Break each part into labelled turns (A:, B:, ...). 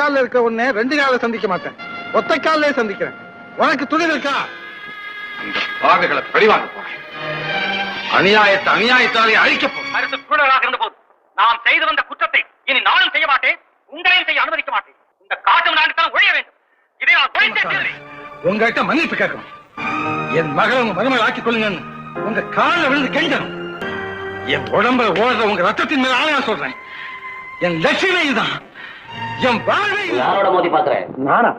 A: கால்ல இருக்கிற உடனே ரெண்டு கால சந்திக்க மாட்டேன். ஒத்த கால்லே சந்திக்கிறேன். உனக்கு துணிவு இருக்கா?
B: அந்த பாவிகளை பழிவாங்க போறேன். அநியாயத்தை அநியாயத்தாலே அழிக்க போறேன்.
C: சூழலாக இருந்தபோது நாம் செய்து வந்த குற்றத்தை இனி நானும் செய்ய மாட்டேன். உங்களையும் செய்ய அனுமதிக்க மாட்டேன். இந்த காட்டும் நாட்டுத்தான் ஒழிய வேண்டும். இதை நான் ஒழித்தே தீருவேன்.
A: உங்ககிட்ட மன்னிப்பு கேட்கணும். என் மகளை உங்க மருமகள் ஆக்கிக் கொள்ளுங்கன்னு உங்க காலில் விழுந்து கெஞ்சணும். என் உடம்புல ஓடுற உங்க ரத்தத்தின் மேல ஆணையா சொல்றேன். என் லட்சியமே இதுதான். என் வாழ்வை.
D: யாரோட மோதி பாக்குறேன்
A: நானா?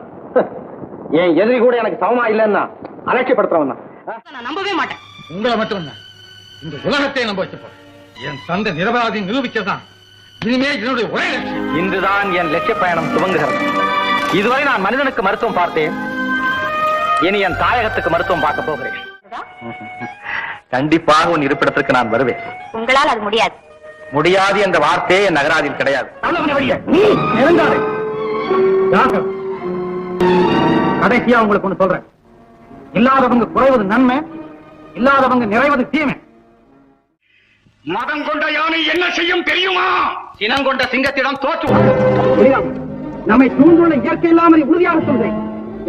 A: என் எதிரி கூட எனக்கு சமமா இல்லைன்னா அலட்சியப்படுத்துறவன்
E: நான். நம்பவே மாட்டேன்.
A: உங்களை மட்டும் இந்த உலகத்தை நம்ப வச்சு போறேன் என் தந்தை நிரபராதி நிரூபிக்கதான் இனிமே என்னுடைய ஒரே லட்சியம்.
D: இன்றுதான் என் லட்சிய பயணம் துவங்குகிறது. இதுவரை நான் மனிதனுக்கு மருத்துவம் பார்த்தேன். இனி என் தாயகத்துக்கு மருத்துவம் பார்க்க போகிறேன். கண்டிப்பாக உன் இருப்பிடத்திற்கு நான் வருவேன்.
E: உங்களால் அது முடியாது.
D: முடியாது என்ற வார்த்தையே என் நகராதில் கிடையாது.
A: கடைசியா உங்களுக்கு ஒண்ணு சொல்றேன். இல்லாதவங்க குறைவது நன்மை இல்லாதவங்க நிறைவது தீமை.
B: மதம் கொண்ட யானை என்ன செய்யும் தெரியுமா?
D: சினம் கொண்ட சிங்கத்திடம் தோற்று
A: புரியாம நம்மை சூழ்ந்துள்ள இயற்கை இல்லாமல் உறுதியாக சொல்றேன்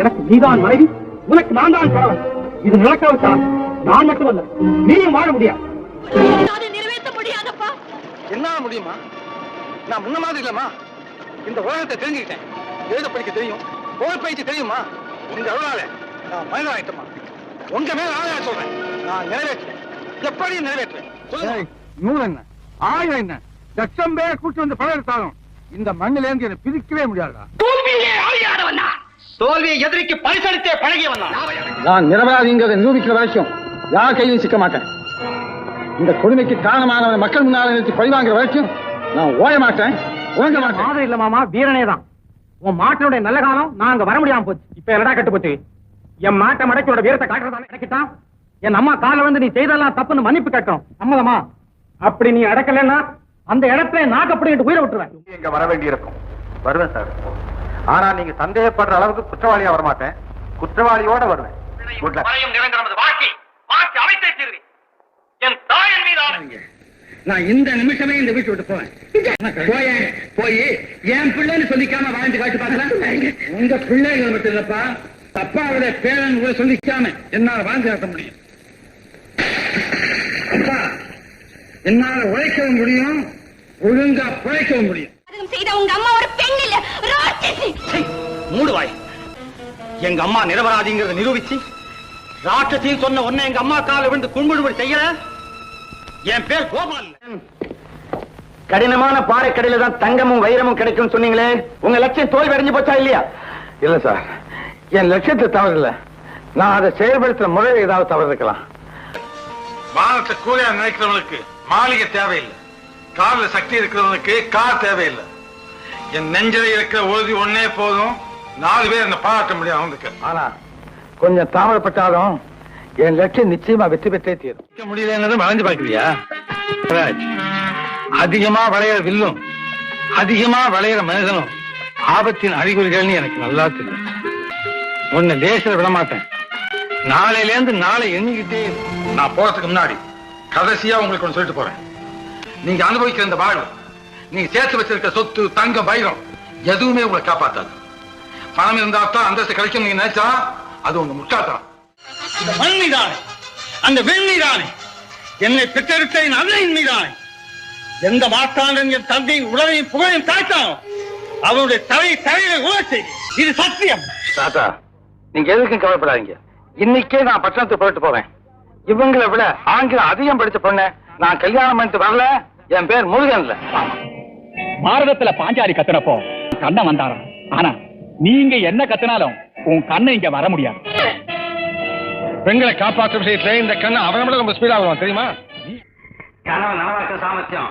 A: எனக்கு நீதான் மனைவி உனக்கு நான் தான் கணவன். இது நடக்காவிட்டால் நான் மட்டுமல்ல நீயும் வாழ முடியாது. என்ன முடியுமா? நான் முன்ன மாதிரி இல்லம்மா. இந்த உலகத்தை தெரிஞ்சுக்கிட்டேன். எழுத படிக்க தெரியும். போர் பயிற்சி தெரியுமா? உங்க அருளால நான் மனிதன் ஆயிட்டமா உங்க மேல ஆணையா சொல்றேன். நான் நிறைவேற்றேன் எப்படி சொல்லுங்க நூறு என்ன? ஆயிரம் என்ன? லட்சம் பேரை கூட்டு வந்து படம் எடுத்தாலும் இந்த மண்ணில இருந்து என்னை பிரிக்கவே முடியாதுடா.
D: தோல்வியை எதிரிக்கு பரிசளித்தே பழகியவன் நான்.
A: நான் நிரபராதிங்கிறத நிரூபிக்கிற வரைக்கும் யார் கையிலும் சிக்க மாட்டேன். இந்த கொடுமைக்கு காரணமானவனை மக்கள் முன்னால நிறுத்தி பழிவாங்கிற வரைக்கும் நான் ஓய மாட்டேன்.
C: மாதிரி இல்ல மாமா வீரனே தான் உன் மாட்டினுடைய நல்ல காலம் நான் அங்க வர முடியாம போச்சு. இப்ப என்னடா கட்டு போச்சு என் மாட்டை மடக்கியோட வீரத்தை காட்டுறதா நினைக்கிட்டான் என் அம்மா கால வந்து நீ செய்தெல்லாம் தப்புன்னு மன்னிப்பு கேட்கணும். சம்மதமா அப்படி நீ அடக்கலைன்னா அந்த இடத்துல நாக்கு அப்படி உயிரை விட்டுருவேன்.
B: இங்க வர வேண்டியிருக்கும். வருவேன் சார். ஆனா நீங்க சந்தேகப்படுற அளவுக்கு குற்றவாளியா வரமாட்டேன். குற்றவாளியோட வருவேன்.
A: நான் இந்த நிமிஷமே இந்த வீட்டு விட்டு போவேன். போய போய் என் பிள்ளைன்னு சொல்லிக்காம வாழ்ந்து காட்டு பார்க்கலாம். உங்க பிள்ளைகள் மட்டும் இல்லப்பா அப்பாவோட பேரன் கூட சொல்லிக்காம என்னால வாழ்ந்து காட்ட முடியும். அப்பா என்னால உழைக்கவும் முடியும் ஒழுங்கா பிழைக்கவும் முடியும்.
E: செய்த உங்க அம்மா ஒரு பெண் இல்ல
D: மூடுவாய் எங்க அம்மா நிரபராதிங்கிறத நிரூபிச்சு ராட்சசின்னு சொன்ன உன்னை எங்க அம்மா கால விழுந்து கும்பிடுபடி செய்யற? என் பேர் கோபால். கடினமான பாறைக்கடையில தான் தங்கமும் வைரமும் கிடைக்கும் சொன்னீங்களே உங்க லட்சியம் தோல்வி அடைஞ்சு போச்சா இல்லையா?
A: இல்ல சார் என் லட்சியத்தை தவறு இல்ல நான் அதை செயல்படுத்துற முறையில் ஏதாவது தவறு இருக்கலாம்
B: வானத்தை கூலியா நினைக்கிறவனுக்கு மாளிகை தேவையில்லை. கார்ல சக்தி இருக்கிறவனுக்கு கார் தேவையில்லை. என் நெஞ்சில இருக்கிற உறுதி ஒன்னே போதும். நாலு பேர் என்ன பாராட்ட முடியும் அவனுக்கு.
A: ஆனா கொஞ்சம் தாமதப்பட்டாலும் என் லட்சியம் நிச்சயமா வெற்றி பெற்றே தீரும். முடியலன்னு வளைஞ்சு பாக்குறியா அதிகமா வளையிற வில்லும் அதிகமா வளையிற மனிதனும் ஆபத்தின் அறிகுறிகள்னு எனக்கு நல்லா தெரியும். உன்னை லேசில விடமாட்டேன். நாளையில இருந்து நாளை எண்ணிக்கிட்டே
B: நான் போறதுக்கு முன்னாடி கடைசியா உங்களுக்கு ஒன்று சொல்லிட்டு போறேன். நீங்க அனுபவிக்கிற இந்த வாழ்வு நீங்க சேர்த்து வச்சிருக்க சொத்து தங்கம் வைரம் எதுவுமே உங்களை காப்பாத்தாது. பணம் இருந்தா தான் அந்தஸ்து கிடைக்கும் நீங்க நினைச்சா அது உங்க முட்டாதான்
A: இந்த மண் மீதானே? அந்த வெண் மீதானே? என்னை பெற்றெடுத்த என் அன்னையின் மீதானே? எந்த மாற்றாண்டன் என் தந்தையின் உடலையும் புகழையும் தாய்த்தான் அவனுடைய தலை தலையை உணர்ச்சி இது சத்தியம். தாத்தா நீங்க எதுக்கும் கவலைப்படாதீங்க. இன்னைக்கே நான் பட்டணத்துக்கு போயிட்டு போவேன். இவங்களை விட ஆங்கிலம் அதிகம் படிச்ச பொண்ணு நான் கல்யாணம் பண்ணிட்டு வரல. என் பேர் முருகன் இல்ல
F: பாரதத்துல பாஞ்சாலி கத்துனப்போ கண்ணன் வந்தாராம். ஆனா நீங்க என்ன கத்துனாலும் உன் கண்ணன் இங்க வர முடியாது.
A: பெண்களை காப்பாற்றும் விஷயத்துல இந்த கண்ணு அவனை விட ரொம்ப ஸ்பீடா வருவான் தெரியுமா?
D: கனவு நனவாக்க சாமர்த்தியம்.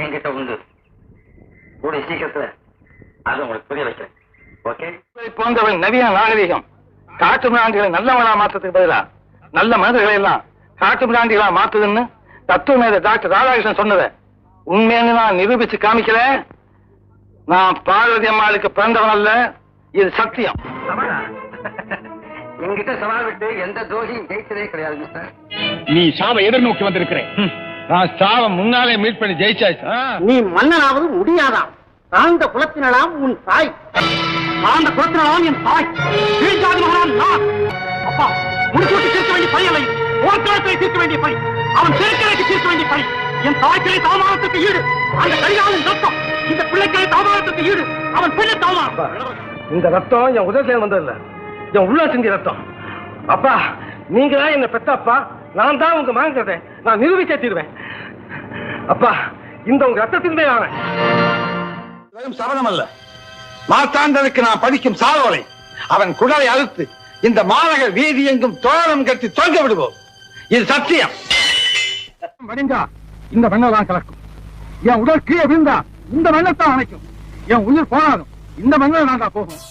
D: என்கிட்ட உண்டு. கூடிய சீக்கிரத்துல அது உங்களுக்கு புரிய வைக்கிறேன். ஓகே
A: போன்றவன் நவீன நாகரிகம். காட்டு மிராண்டிகளை நல்லவனா மாற்றத்துக்கு பதிலா? நல்ல மனிதர்களை எல்லாம் காட்டு மிராண்டிகளா மாத்துதுன்னு தத்துவ மேத டாக்டர் ராதாகிருஷ்ணன் சொன்னதை உண்மைன்னு நான் நிரூபிச்சு காமிக்கல? நான் பார்வதி அம்மாளுக்கு பிறந்தவன் அல்ல இது சத்தியம்.
D: என்கிட்ட சவால் விட்டு எந்த தோஷியும் ஜெயிச்சதே கிடையாது மிஸ்டர்
F: நீ சாவை எதிர்நோக்கி வந்திருக்கிறேன்.
A: நான் சாவ முன்னாலே மீட் பண்ணி ஜெயிச்சாச்சு.
D: நீ மன்னனாவது முடியாதான்
C: சார்ந்த குலத்தினலாம் உன் தாய். சார்ந்த குலத்தினலாம் என் தாய். கீழ்ஜாதி மகனான் நான். அப்பா முடிசூட்டி தீர்க்க வேண்டிய பணி அல்ல இது. போர்க்களத்தை தீர்க்க வேண்டிய பணி. அவன் திருக்கலைக்கு தீர்க்க வேண்டிய பணி. என் தாய்க்கிளை தாமாரத்துக்கு ஈடு. அந்த கடிகாலின் ரத்தம். இந்த பிள்ளைக்கிளை தாமாரத்துக்கு ஈடு. அவன் பிள்ளை தாமாரம்
G: இந்த ரத்தம் என் உதவியில் வந்ததில்ல. என் உள்ள சிந்திய ரத்தம். அப்பா நீங்க தான் என்ன பெத்த அப்பா நான் தான் உங்க மகங்கிறத நான் நிரூபிச்சே தீருவேன் அப்பா இந்த உங்க ரத்தத்தின் ஆனேன்
A: வெறும் சபதம் அல்ல. மாத்தாண்டனுக்கு நான் படிக்கும் சாதோலை அவன் குடலை அறுத்து இந்த மாநகர் வீதி எங்கும் தோரணம் கட்டி தொங்க விடுவோம். இது சத்தியம்.
C: வடிந்தா இந்த தான் கலக்கும். என் உடல் கீழே விழுந்தா இந்த வெண்ணத்தான் அணைக்கும். என் உயிர் போனாலும் இந்த வெண்ணம் நான் போகும்.